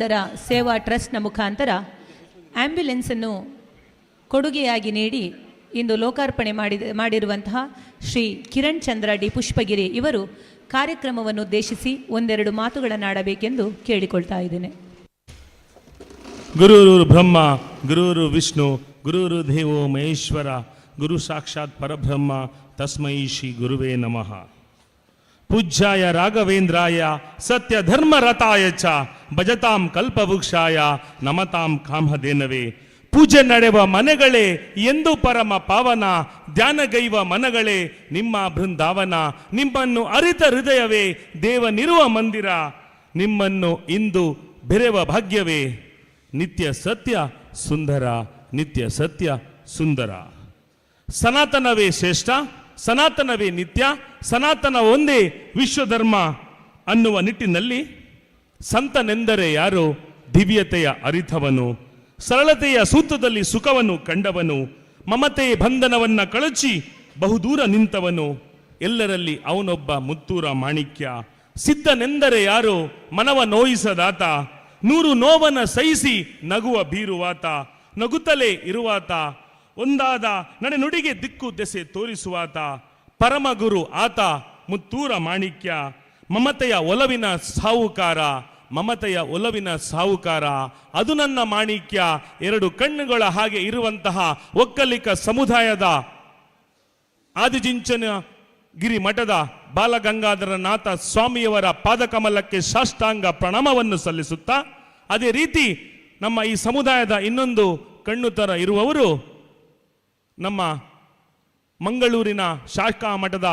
ರಂಗನಗೌಡರ ಸೇವಾ ಟ್ರಸ್ಟ್ನ ಮುಖಾಂತರ ಆ್ಯಂಬ್ಯುಲೆನ್ಸನ್ನು ಕೊಡುಗೆಯಾಗಿ ನೀಡಿ ಇಂದು ಲೋಕಾರ್ಪಣೆ ಮಾಡಿದ, ಮಾಡಿರುವಂತಹ ಶ್ರೀ ಕಿರಣ್ ಚಂದ್ರ ಡಿ ಪುಷ್ಪಗಿರಿ ಇವರು ಕಾರ್ಯಕ್ರಮವನ್ನು ಉದ್ದೇಶಿಸಿ ಒಂದೆರಡು ಮಾತುಗಳನ್ನಾಡಬೇಕೆಂದು ಕೇಳಿಕೊಳ್ತಾ ಇದ್ದೇನೆ. ಗುರುರು ಬ್ರಹ್ಮ, ಗುರುರು ವಿಷ್ಣು, ಗುರುರು ದೇವೋ ಮಹೇಶ್ವರ, ಗುರು ಸಾಕ್ಷಾತ್ ಪರಬ್ರಹ್ಮ, ತಸ್ಮೈ ಶ್ರೀ ಗುರುವೇ ನಮಃ. ಪೂಜ್ಯಾಯ ರಾಘವೇಂದ್ರಾಯ ಸತ್ಯ ಧರ್ಮ ರಥಾಯ ಚ ಭಜತಾಂ ಕಲ್ಪವೃಕ್ಷಾಯ ನಮತಾಂ ಕಾಮಧೇನವೇ. ಪೂಜೆ ನಡೆವ ಮನೆಗಳೇ ಎಂದು ಪರಮ ಪಾವನ, ಧ್ಯಾನಗೈವ ಮನಗಳೇ, ನಿಮ್ಮ ಬೃಂದಾವನ, ನಿಮ್ಮನ್ನು ಅರಿತ ಹೃದಯವೇ ದೇವನಿರುವ ಮಂದಿರ, ನಿಮ್ಮನ್ನು ಇಂದು ಬೆರೆವ ಭಾಗ್ಯವೇ. ನಿತ್ಯ ಸತ್ಯ ಸುಂದರ, ನಿತ್ಯ ಸತ್ಯ ಸುಂದರ. ಸನಾತನವೇ ಶ್ರೇಷ್ಠ, ಸನಾತನವೇ ನಿತ್ಯ ಸನಾತನ ಒಂದೇ ವಿಶ್ವಧರ್ಮ ಅನ್ನುವ ನಿಟ್ಟಿನಲ್ಲಿ ಸಂತನೆಂದರೆ ಯಾರು? ದಿವ್ಯತೆಯ ಅರಿತವನು, ಸರಳತೆಯ ಸೂತ್ರದಲ್ಲಿ ಸುಖವನ್ನು ಕಂಡವನು, ಮಮತೆಯ ಬಂಧನವನ್ನ ಕಳಚಿ ಬಹುದೂರ ನಿಂತವನು. ಎಲ್ಲರಲ್ಲಿ ಅವನೊಬ್ಬ ಮುತ್ತೂರ ಮಾಣಿಕ್ಯ. ಸಿದ್ಧನೆಂದರೆ ಯಾರು? ಮನವ ನೋಯಿಸದಾತ. ನೂರು ನೋವನ ಸಹಿಸಿ ನಗುವ ಬೀರುವಾತ ನಗುತ್ತಲೇ ಇರುವಾತ. ಒಂದಾದ ನಡೆನುಡಿಗೆ ದಿಕ್ಕು ದೆಸೆ ತೋರಿಸುವಾತ. ಪರಮಗುರು ಆತ ಮುತ್ತೂರ ಮಾಣಿಕ್ಯ, ಮಮತೆಯ ಒಲವಿನ ಸಾಹುಕಾರ, ಮಮತೆಯ ಒಲವಿನ ಸಾಹುಕಾರ. ಅದು ನನ್ನ ಮಾಣಿಕ್ಯ, ಎರಡು ಕಣ್ಣುಗಳ ಹಾಗೆ ಇರುವಂತಹ ಒಕ್ಕಲಿಕ ಸಮುದಾಯದ ಆದಿಜಿಂಚನ ಗಿರಿ ಮಠದ ಬಾಲಗಂಗಾಧರ ನಾಥ ಸ್ವಾಮಿಯವರ ಪಾದಕಮಲಕ್ಕೆ ಸಾಷ್ಟಾಂಗ ಪ್ರಣಾಮವನ್ನು ಸಲ್ಲಿಸುತ್ತಾ, ಅದೇ ರೀತಿ ನಮ್ಮ ಈ ಸಮುದಾಯದ ಇನ್ನೊಂದು ಕಣ್ಣು ತರ ಇರುವವರು ನಮ್ಮ ಮಂಗಳೂರಿನ ಶಾಖಾ ಮಠದ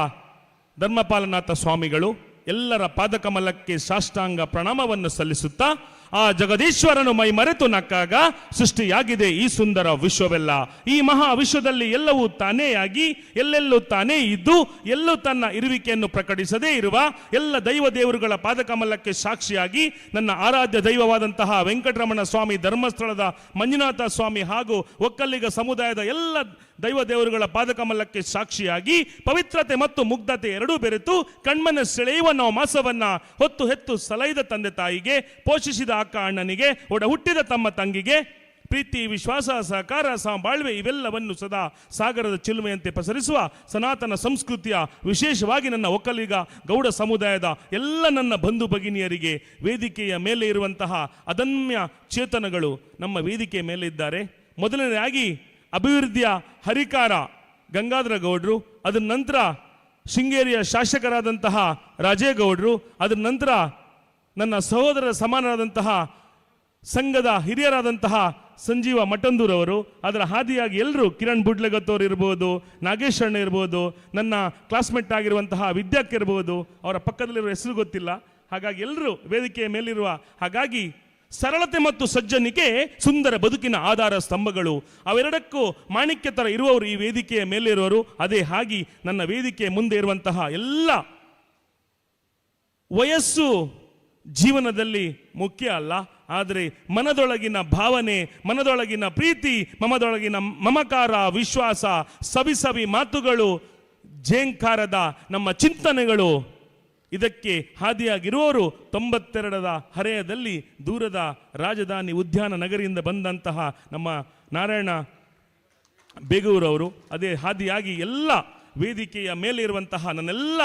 ಧರ್ಮಪಾಲನಾಥ ಸ್ವಾಮಿಗಳು ಎಲ್ಲರ ಪಾದಕಮಲಕ್ಕೆ ಸಾಷ್ಟಾಂಗ ಪ್ರಣಾಮವನ್ನು ಸಲ್ಲಿಸುತ್ತಾ ಆ ಜಗದೀಶ್ವರನು ಮೈ ಮರೆತು ನಕ್ಕಾಗ ಸೃಷ್ಟಿಯಾಗಿದೆ ಈ ಸುಂದರ ವಿಶ್ವವೆಲ್ಲ. ಈ ಮಹಾ ವಿಶ್ವದಲ್ಲಿ ಎಲ್ಲವೂ ತಾನೇ ಆಗಿ, ಎಲ್ಲೆಲ್ಲೂ ತಾನೇ ಇದ್ದು, ಎಲ್ಲೂ ತನ್ನ ಇರುವಿಕೆಯನ್ನು ಪ್ರಕಟಿಸದೇ ಇರುವ ಎಲ್ಲ ದೈವ ದೇವರುಗಳ ಪಾದಕಮಲಕ್ಕೆ ಸಾಕ್ಷಿಯಾಗಿ ನನ್ನ ಆರಾಧ್ಯ ದೈವವಾದಂತಹ ವೆಂಕಟರಮಣ ಸ್ವಾಮಿ ಧರ್ಮಸ್ಥಳದ ಮಂಜುನಾಥ ಸ್ವಾಮಿ ಹಾಗೂ ಒಕ್ಕಲಿಗ ಸಮುದಾಯದ ಎಲ್ಲ ದೈವ ದೇವರುಗಳ ಪಾದಕಮಲಕ್ಕೆ ಸಾಕ್ಷಿಯಾಗಿ ಪವಿತ್ರತೆ ಮತ್ತು ಮುಗ್ಧತೆ ಎರಡೂ ಬೆರೆತು ಕಣ್ಮನ ಸೆಳೆಯುವ ನಾವು ಮಾಸವನ್ನ ಹೊತ್ತು ಹೆತ್ತು ಸಲೈದ ತಂದೆ ತಾಯಿಗೆ ಪೋಷಿಸಿದ ಅಕ್ಕ ಅಣ್ಣನಿಗೆ ಒಡ ಹುಟ್ಟಿದ ತಮ್ಮ ತಂಗಿಗೆ, ಪ್ರೀತಿ, ವಿಶ್ವಾಸ, ಸಹಕಾರ ಬಾಳ್ವೆ ಇವೆಲ್ಲವನ್ನು ಸದಾ ಸಾಗರದ ಚಿಲುಮೆಯಂತೆ ಪಸರಿಸುವ ಸನಾತನ ಸಂಸ್ಕೃತಿಯ ವಿಶೇಷವಾಗಿ ನನ್ನ ಒಕ್ಕಲಿಗ, ಗೌಡ ಸಮುದಾಯದ ಎಲ್ಲ ನನ್ನ ಬಂಧು ಭಗಿನಿಯರಿಗೆ ವೇದಿಕೆಯ ಮೇಲೆ ಇರುವಂತಹ ಅದಮ್ಯ ಚೇತನಗಳು ನಮ್ಮ ವೇದಿಕೆಯ ಮೇಲೆ ಇದ್ದಾರೆ. ಮೊದಲನೆಯಾಗಿ ಅಭಿವೃದ್ಧಿಯ ಹರಿಕಾರ ಗಂಗಾಧರ ಗೌಡರು, ಅದರ ನಂತರ ಶೃಂಗೇರಿಯ ಶಾಸಕರಾದಂತಹ ರಾಜೇಗೌಡರು, ಅದರ ನಂತರ ನನ್ನ ಸಹೋದರರ ಸಮಾನರಾದಂತಹ ಸಂಘದ ಹಿರಿಯರಾದಂತಹ ಸಂಜೀವ ಮಠಂದೂರವರು ಅದರ ಹಾದಿಯಾಗಿ ಎಲ್ಲರೂ ಕಿರಣ್ ಬುಡ್ಲೆಗತ್ತವ್ರು ಇರ್ಬೋದು, ನಾಗೇಶ್ ಅಣ್ಣ ಇರ್ಬೋದು, ನನ್ನ ಕ್ಲಾಸ್ಮೇಟ್ ಆಗಿರುವಂತಹ ವಿದ್ಯಾಕ್ ಇರ್ಬೋದು, ಅವರ ಪಕ್ಕದಲ್ಲಿರುವ ಹೆಸರು ಗೊತ್ತಿಲ್ಲ. ಹಾಗಾಗಿ ಎಲ್ಲರೂ ವೇದಿಕೆಯ ಮೇಲಿರುವ ಹಾಗಾಗಿ ಸರಳತೆ ಮತ್ತು ಸಜ್ಜನಿಕೆ ಸುಂದರ ಬದುಕಿನ ಆಧಾರ ಸ್ತಂಭಗಳು. ಅವೆರಡಕ್ಕೂ ಮಾಣಿಕ್ಯ ಥರ ಇರುವವರು ಈ ವೇದಿಕೆಯ ಮೇಲಿರುವವರು. ಅದೇ ಹಾಗೆ ನನ್ನ ವೇದಿಕೆಯ ಮುಂದೆ ಇರುವಂತಹ ಎಲ್ಲ ವಯಸ್ಸು ಜೀವನದಲ್ಲಿ ಮುಖ್ಯ ಅಲ್ಲ, ಆದರೆ ಮನದೊಳಗಿನ ಭಾವನೆ, ಮನದೊಳಗಿನ ಪ್ರೀತಿ, ಮಮದೊಳಗಿನ ಮಮಕಾರ, ವಿಶ್ವಾಸ ಸವಿ ಸವಿ ಮಾತುಗಳು, ಜೇಂಕಾರದ ನಮ್ಮ ಚಿಂತನೆಗಳು. ಇದಕ್ಕೆ ಹಾದಿಯಾಗಿರುವವರು ತೊಂಬತ್ತೆರಡರ ಹರೆಯದಲ್ಲಿ ದೂರದ ರಾಜಧಾನಿ ಉದ್ಯಾನ ನಗರಿಯಿಂದ ಬಂದಂತಹ ನಮ್ಮ ನಾರಾಯಣ ಬೇಗೂರವರು. ಅದೇ ಹಾದಿಯಾಗಿ ಎಲ್ಲ ವೇದಿಕೆಯ ಮೇಲೆ ಇರುವಂತಹ ನನ್ನೆಲ್ಲ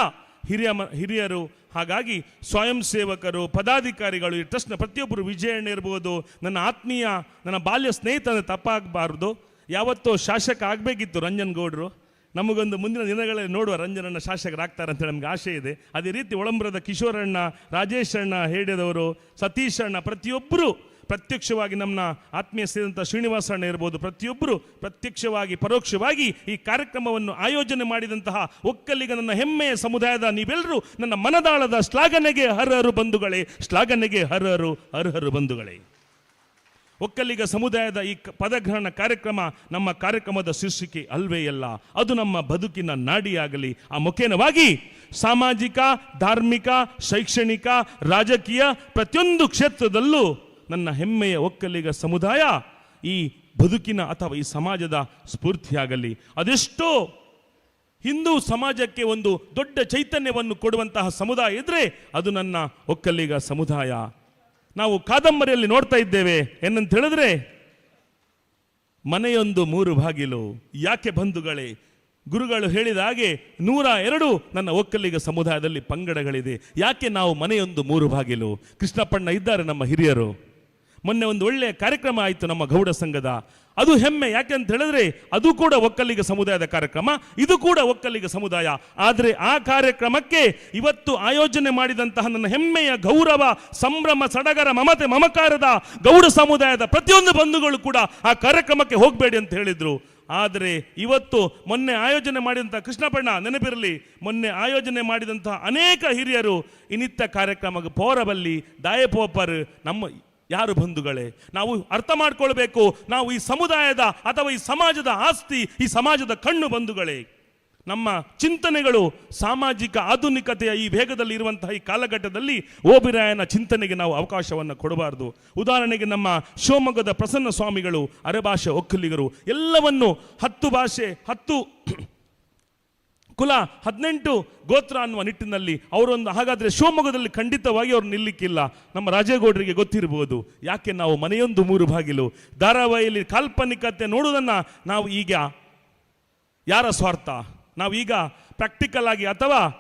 ಹಿರಿಯ ಹಿರಿಯರು ಹಾಗಾಗಿ ಸ್ವಯಂ ಸೇವಕರು, ಪದಾಧಿಕಾರಿಗಳು, ಈ ಟ್ರಸ್ಟ್ನ ಪ್ರತಿಯೊಬ್ಬರು ವಿಜಯಣ್ಣ ಇರ್ಬೋದು, ನನ್ನ ಆತ್ಮೀಯ, ನನ್ನ ಬಾಲ್ಯ ಸ್ನೇಹಿತನ ತಪ್ಪಾಗಬಾರ್ದು. ಯಾವತ್ತೋ ಶಾಸಕ ಆಗಬೇಕಿತ್ತು ರಂಜನ್ ಗೌಡರು. ನಮಗೊಂದು ಮುಂದಿನ ದಿನಗಳಲ್ಲಿ ನೋಡುವ ರಂಜನನ್ನ ಶಾಸಕರಾಗ್ತಾರೆ ಅಂತ ನಮಗೆ ಆಸೆ ಇದೆ. ಅದೇ ರೀತಿ ಒಳಂಬ್ರದ ಕಿಶೋರಣ್ಣ, ರಾಜೇಶ್ ಅಣ್ಣ ಹೇಡಿದವರು ಸತೀಶ್ ಅಣ್ಣ ಪ್ರತಿಯೊಬ್ಬರು ಪ್ರತ್ಯಕ್ಷವಾಗಿ ನಮ್ಮ ಆತ್ಮೀಯ ಸೇರಿದಂಥ ಶ್ರೀನಿವಾಸ ಅಣ್ಣ ಇರ್ಬೋದು, ಪ್ರತಿಯೊಬ್ಬರು ಪ್ರತ್ಯಕ್ಷವಾಗಿ, ಪರೋಕ್ಷವಾಗಿ ಈ ಕಾರ್ಯಕ್ರಮವನ್ನು ಆಯೋಜನೆ ಮಾಡಿದಂತಹ ಒಕ್ಕಲಿಗ ನನ್ನ ಹೆಮ್ಮೆಯ ಸಮುದಾಯದ ನೀವೆಲ್ಲರೂ ನನ್ನ ಮನದಾಳದ ಶ್ಲಾಘನೆಗೆ ಹರಹರು ಬಂಧುಗಳೇ, ಶ್ಲಾಘನೆಗೆ ಹರಹರು ಅರ್ಹರು ಬಂಧುಗಳೇ. ಒಕ್ಕಲಿಗ ಸಮುದಾಯದ ಈ ಪದಗ್ರಹಣ ಕಾರ್ಯಕ್ರಮ ನಮ್ಮ ಕಾರ್ಯಕ್ರಮದ ಶೀರ್ಷಿಕೆ ಅಲ್ವೇ ಅಲ್ಲ, ಅದು ನಮ್ಮ ಬದುಕಿನ ನಾಡಿಯಾಗಲಿ. ಆ ಮುಖೇನವಾಗಿ ಸಾಮಾಜಿಕ, ಧಾರ್ಮಿಕ, ಶೈಕ್ಷಣಿಕ, ರಾಜಕೀಯ ಪ್ರತಿಯೊಂದು ಕ್ಷೇತ್ರದಲ್ಲೂ ನನ್ನ ಹೆಮ್ಮೆಯ ಒಕ್ಕಲಿಗ ಸಮುದಾಯ ಈ ಬದುಕಿನ ಅಥವಾ ಈ ಸಮಾಜದ ಸ್ಫೂರ್ತಿಯಾಗಲಿ. ಅದೆಷ್ಟೋ ಹಿಂದೂ ಸಮಾಜಕ್ಕೆ ಒಂದು ದೊಡ್ಡ ಚೈತನ್ಯವನ್ನು ಕೊಡುವಂತಹ ಸಮುದಾಯ ಇದ್ರೆ ಅದು ನನ್ನ ಒಕ್ಕಲಿಗ ಸಮುದಾಯ. ನಾವು ಕಾದಂಬರಿಯಲ್ಲಿ ನೋಡ್ತಾ ಇದ್ದೇವೆ, ಏನಂತ ಹೇಳಿದ್ರೆ, ಮನೆಯೊಂದು ಮೂರು ಬಾಗಿಲು, ಯಾಕೆ ಬಂಧುಗಳೇ? ಗುರುಗಳು ಹೇಳಿದ ಹಾಗೆ ನೂರ ಎರಡು ನನ್ನ ಒಕ್ಕಲಿಗ ಸಮುದಾಯದಲ್ಲಿ ಪಂಗಡಗಳಿದೆ. ಯಾಕೆ ನಾವು ಮನೆಯೊಂದು ಮೂರು ಬಾಗಿಲು? ಕೃಷ್ಣಪ್ಪಣ್ಣ ಇದ್ದಾರೆ ನಮ್ಮ ಹಿರಿಯರು. ಮೊನ್ನೆ ಒಂದು ಒಳ್ಳೆಯ ಕಾರ್ಯಕ್ರಮ ಆಯಿತು ನಮ್ಮ ಗೌಡ ಸಂಘದ. ಅದು ಹೆಮ್ಮೆ, ಯಾಕೆ ಅಂತ ಹೇಳಿದ್ರೆ ಅದು ಕೂಡ ಒಕ್ಕಲಿಗ ಸಮುದಾಯದ ಕಾರ್ಯಕ್ರಮ, ಇದು ಕೂಡ ಒಕ್ಕಲಿಗ ಸಮುದಾಯ. ಆದರೆ ಆ ಕಾರ್ಯಕ್ರಮಕ್ಕೆ ಇವತ್ತು ಆಯೋಜನೆ ಮಾಡಿದಂತಹ ನನ್ನ ಹೆಮ್ಮೆಯ ಗೌರವ, ಸಂಭ್ರಮ, ಸಡಗರ, ಮಮತೆ, ಮಮಕಾರದ ಗೌಡ ಸಮುದಾಯದ ಪ್ರತಿಯೊಂದು ಬಂಧುಗಳು ಕೂಡ ಆ ಕಾರ್ಯಕ್ರಮಕ್ಕೆ ಹೋಗಬೇಡಿ ಅಂತ ಹೇಳಿದರು. ಆದರೆ ಇವತ್ತು ಮೊನ್ನೆ ಆಯೋಜನೆ ಮಾಡಿದಂಥ ಕೃಷ್ಣಪಣ್ಣ, ನೆನಪಿರಲಿ, ಮೊನ್ನೆ ಆಯೋಜನೆ ಮಾಡಿದಂತಹ ಅನೇಕ ಹಿರಿಯರು ಇನ್ನಿತ್ತ ಕಾರ್ಯಕ್ರಮಕ್ಕೆ ಪೋರಬಲ್ಲಿ, ದಾಯಪೋಪರ್, ನಮ್ಮ ಯಾರು ಬಂಧುಗಳೇ? ನಾವು ಅರ್ಥ ಮಾಡ್ಕೊಳ್ಬೇಕು. ನಾವು ಈ ಸಮುದಾಯದ ಅಥವಾ ಈ ಸಮಾಜದ ಆಸ್ತಿ, ಈ ಸಮಾಜದ ಕಣ್ಣು ಬಂಧುಗಳೇ. ನಮ್ಮ ಚಿಂತನೆಗಳು ಸಾಮಾಜಿಕ ಆಧುನಿಕತೆಯ ಈ ವೇಗದಲ್ಲಿ ಇರುವಂತಹ ಈ ಕಾಲಘಟ್ಟದಲ್ಲಿ ಓಬಿರಾಯನ ಚಿಂತನೆಗೆ ನಾವು ಅವಕಾಶವನ್ನು ಕೊಡಬಾರದು. ಉದಾಹರಣೆಗೆ ನಮ್ಮ ಶಿವಮೊಗ್ಗದ ಪ್ರಸನ್ನ ಸ್ವಾಮಿಗಳು ಅರೆಭಾಷೆ ಒಕ್ಕಲಿಗರು. ಎಲ್ಲವನ್ನು ಹತ್ತು ಭಾಷೆ, ಹತ್ತು ಕುಲ ಹದಿನೆಂಟು ಗೋತ್ರ ಅನ್ನುವ ನಿಟ್ಟಿನಲ್ಲಿ ಅವರೊಂದು ಹಾಗಾದರೆ ಶಿವಮೊಗ್ಗದಲ್ಲಿ ಖಂಡಿತವಾಗಿ ಅವರು ನಿಲ್ಲಿಕ್ಕಿಲ್ಲ. ನಮ್ಮ ರಾಜೇಗೌಡರಿಗೆ ಗೊತ್ತಿರಬಹುದು. ಯಾಕೆ ನಾವು ಮನೆಯೊಂದು ಮೂರು ಬಾಗಿಲು, ಧಾರಾವಾಹಿಯಲ್ಲಿ ಕಾಲ್ಪನಿಕತೆ ನೋಡುವುದನ್ನು ನಾವು ಈಗ ಯಾರ ಸ್ವಾರ್ಥ? ನಾವು ಈಗ ಪ್ರಾಕ್ಟಿಕಲ್ ಆಗಿ ಅಥವಾ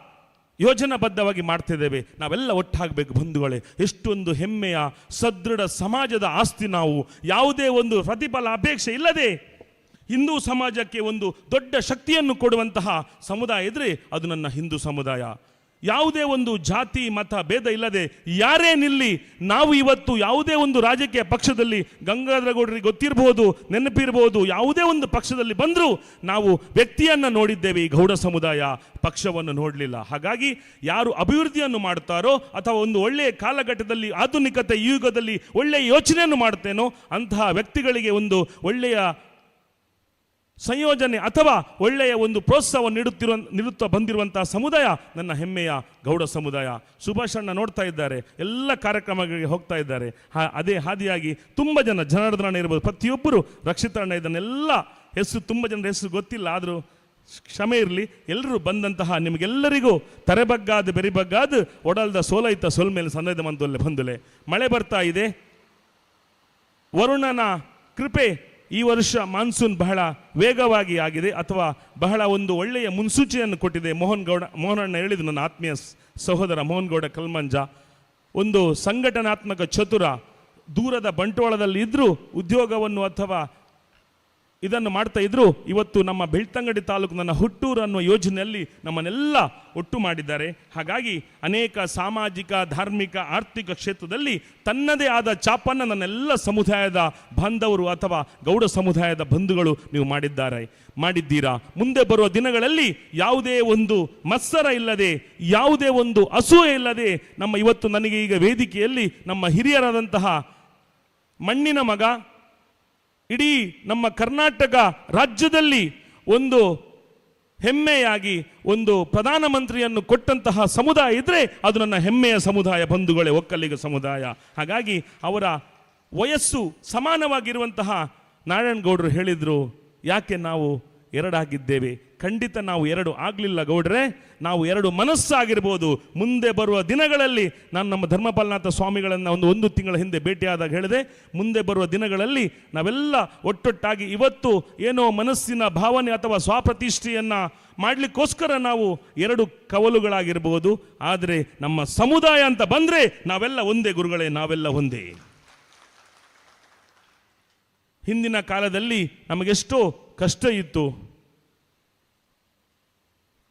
ಯೋಜನಾಬದ್ಧವಾಗಿ ಮಾಡ್ತಿದ್ದೇವೆ. ನಾವೆಲ್ಲ ಒಟ್ಟಾಗಬೇಕು ಬಂಧುಗಳೇ. ಎಷ್ಟೊಂದು ಹೆಮ್ಮೆಯ, ಸದೃಢ ಸಮಾಜದ ಆಸ್ತಿ ನಾವು. ಯಾವುದೇ ಒಂದು ಪ್ರತಿಫಲ, ಅಪೇಕ್ಷೆ ಇಲ್ಲದೆ ಹಿಂದೂ ಸಮಾಜಕ್ಕೆ ಒಂದು ದೊಡ್ಡ ಶಕ್ತಿಯನ್ನು ಕೊಡುವಂತಹ ಸಮುದಾಯ ಇದ್ರೆ ಅದು ನನ್ನ ಹಿಂದೂ ಸಮುದಾಯ. ಯಾವುದೇ ಒಂದು ಜಾತಿ, ಮತ, ಭೇದ ಇಲ್ಲದೆ ಯಾರೇ ನಿಲ್ಲಿ, ನಾವು ಇವತ್ತು ಯಾವುದೇ ಒಂದು ರಾಜಕೀಯ ಪಕ್ಷದಲ್ಲಿ ಗಂಗಾಧರ ಗೌಡರಿಗೆ ಗೊತ್ತಿರಬಹುದು ನೆನಪಿರಬಹುದು ಯಾವುದೇ ಒಂದು ಪಕ್ಷದಲ್ಲಿ ಬಂದರೂ ನಾವು ವ್ಯಕ್ತಿಯನ್ನು ನೋಡಿದ್ದೇವೆ ಈ ಗೌಡ ಸಮುದಾಯ. ಪಕ್ಷವನ್ನು ನೋಡಲಿಲ್ಲ. ಹಾಗಾಗಿ ಯಾರು ಅಭಿವೃದ್ಧಿಯನ್ನು ಮಾಡುತ್ತಾರೋ ಅಥವಾ ಒಂದು ಒಳ್ಳೆಯ ಕಾಲಘಟ್ಟದಲ್ಲಿ, ಆಧುನಿಕತೆ ಯುಗದಲ್ಲಿ ಒಳ್ಳೆಯ ಯೋಚನೆಯನ್ನು ಮಾಡುತ್ತೇನೋ ಅಂತಹ ವ್ಯಕ್ತಿಗಳಿಗೆ ಒಂದು ಒಳ್ಳೆಯ ಸಂಯೋಜನೆ ಅಥವಾ ಒಳ್ಳೆಯ ಒಂದು ಪ್ರೋತ್ಸಾಹವನ್ನು ನೀಡುತ್ತಿರುವ ನೀಡುತ್ತಾ ಬಂದಿರುವಂತಹ ಸಮುದಾಯ ನನ್ನ ಹೆಮ್ಮೆಯ ಗೌಡ ಸಮುದಾಯ. ಸುಭಾಷಣ್ಣ ನೋಡ್ತಾ ಇದ್ದಾರೆ, ಎಲ್ಲ ಕಾರ್ಯಕ್ರಮಗಳಿಗೆ ಹೋಗ್ತಾ ಇದ್ದಾರೆ. ಹಾ, ಅದೇ ಹಾದಿಯಾಗಿ ತುಂಬ ಜನ ಜನಾರ್ದನ ಇರ್ಬೋದು, ಪ್ರತಿಯೊಬ್ಬರು ರಕ್ಷಿತಣ್ಣ ಇದನ್ನೆಲ್ಲ ಹೆಸರು, ತುಂಬ ಜನರ ಹೆಸರು ಗೊತ್ತಿಲ್ಲ, ಆದರೂ ಕ್ಷಮೆ ಇರಲಿ ಎಲ್ಲರೂ ಬಂದಂತಹ ನಿಮಗೆಲ್ಲರಿಗೂ ತರೆಬಗ್ಗಾದ, ಬೆರಿಬಗ್ಗಾದ, ಒಡಲ್ದ ಸೋಲೈತ ಸೋಲ್ ಮೇಲೆ ಸಂದೈದ ಮಂದೊಲ್ಲೆ ಬಂದುಲೆ. ಮಳೆ ಬರ್ತಾ ಇದೆ. ವರುಣನ ಕೃಪೆ ಈ ವರ್ಷ ಮಾನ್ಸೂನ್ ಬಹಳ ವೇಗವಾಗಿ ಆಗಿದೆ ಅಥವಾ ಬಹಳ ಒಂದು ಒಳ್ಳೆಯ ಮುನ್ಸೂಚನೆಯನ್ನು ಕೊಟ್ಟಿದೆ. ಮೋಹನ್ ಗೌಡ, ಮೋಹನಣ್ಣ ಹೇಳಿದ್ರು ನನ್ನ ಆತ್ಮೀಯ ಸಹೋದರ ಮೋಹನ್ ಗೌಡ ಕಲ್ಮಂಜ. ಒಂದು ಸಂಘಟನಾತ್ಮಕ ಚತುರ ದೂರದ ಬಂಟ್ವಾಳದಲ್ಲಿ ಇದ್ದರೂ ಉದ್ಯೋಗವನ್ನು ಅಥವಾ ಇದನ್ನು ಮಾಡ್ತಾ ಇದ್ರು. ಇವತ್ತು ನಮ್ಮ ಬೆಳ್ತಂಗಡಿ ತಾಲೂಕು ನನ್ನ ಹುಟ್ಟೂರು ಅನ್ನುವ ಯೋಜನೆಯಲ್ಲಿ ನಮ್ಮನ್ನೆಲ್ಲ ಒಟ್ಟು ಮಾಡಿದ್ದಾರೆ. ಹಾಗಾಗಿ ಅನೇಕ ಸಾಮಾಜಿಕ, ಧಾರ್ಮಿಕ, ಆರ್ಥಿಕ ಕ್ಷೇತ್ರದಲ್ಲಿ ತನ್ನದೇ ಆದ ಚಾಪನ್ನು ನನ್ನೆಲ್ಲ ಸಮುದಾಯದ ಬಾಂಧವರು ಅಥವಾ ಗೌಡ ಸಮುದಾಯದ ಬಂಧುಗಳು ನೀವು ಮಾಡಿದ್ದಾರೆ. ಮಾಡಿದ್ದೀರಾ? ಮುಂದೆ ಬರುವ ದಿನಗಳಲ್ಲಿ ಯಾವುದೇ ಒಂದು ಮತ್ಸರ ಇಲ್ಲದೆ, ಯಾವುದೇ ಒಂದು ಅಸೂಯೆ ಇಲ್ಲದೆ ನಮ್ಮ ಇವತ್ತು ನನಗೆ ಈಗ ವೇದಿಕೆಯಲ್ಲಿ ನಮ್ಮ ಹಿರಿಯರಾದಂತಹ ಮಣ್ಣಿನ ಮಗ ಇಡೀ ನಮ್ಮ ಕರ್ನಾಟಕ ರಾಜ್ಯದಲ್ಲಿ ಒಂದು ಹೆಮ್ಮೆಯಾಗಿ ಒಂದು ಪ್ರಧಾನಮಂತ್ರಿಯನ್ನು ಕೊಟ್ಟಂತಹ ಸಮುದಾಯ ಇದ್ರೆ ಅದು ನನ್ನ ಹೆಮ್ಮೆಯ ಸಮುದಾಯ, ಬಂಧುಗಳೇ, ಒಕ್ಕಲಿಗ ಸಮುದಾಯ. ಹಾಗಾಗಿ ಅವರ ವಯಸ್ಸು ಸಮಾನವಾಗಿರುವಂತಹ ನಾರಾಯಣಗೌಡರು ಹೇಳಿದರು, ಯಾಕೆ ನಾವು ಎರಡಾಗಿದ್ದೇವೆ? ಖಂಡಿತ ನಾವು ಎರಡು ಆಗಲಿಲ್ಲ ಗೌಡ್ರೆ, ನಾವು ಎರಡು ಮನಸ್ಸಾಗಿರ್ಬೋದು. ಮುಂದೆ ಬರುವ ದಿನಗಳಲ್ಲಿ ನಾನು ನಮ್ಮ ಧರ್ಮಪಾಲನಾಥ ಸ್ವಾಮಿಗಳನ್ನು ಒಂದು ಒಂದು ತಿಂಗಳ ಹಿಂದೆ ಭೇಟಿಯಾದಾಗ ಹೇಳಿದೆ. ಮುಂದೆ ಬರುವ ದಿನಗಳಲ್ಲಿ ನಾವೆಲ್ಲ ಒಟ್ಟೊಟ್ಟಾಗಿ ಇವತ್ತು ಏನೋ ಮನಸ್ಸಿನ ಭಾವನೆ ಅಥವಾ ಸ್ವಪ್ರತಿಷ್ಠೆಯನ್ನು ಮಾಡಲಿಕ್ಕೋಸ್ಕರ ನಾವು ಎರಡು ಕವಲುಗಳಾಗಿರ್ಬೋದು. ಆದರೆ ನಮ್ಮ ಸಮುದಾಯ ಅಂತ ಬಂದರೆ ನಾವೆಲ್ಲ ಒಂದೇ ಗುರುಗಳೇ, ನಾವೆಲ್ಲ ಒಂದೇ. ಹಿಂದಿನ ಕಾಲದಲ್ಲಿ ನಮಗೆಷ್ಟೋ ಕಷ್ಟ ಇತ್ತು.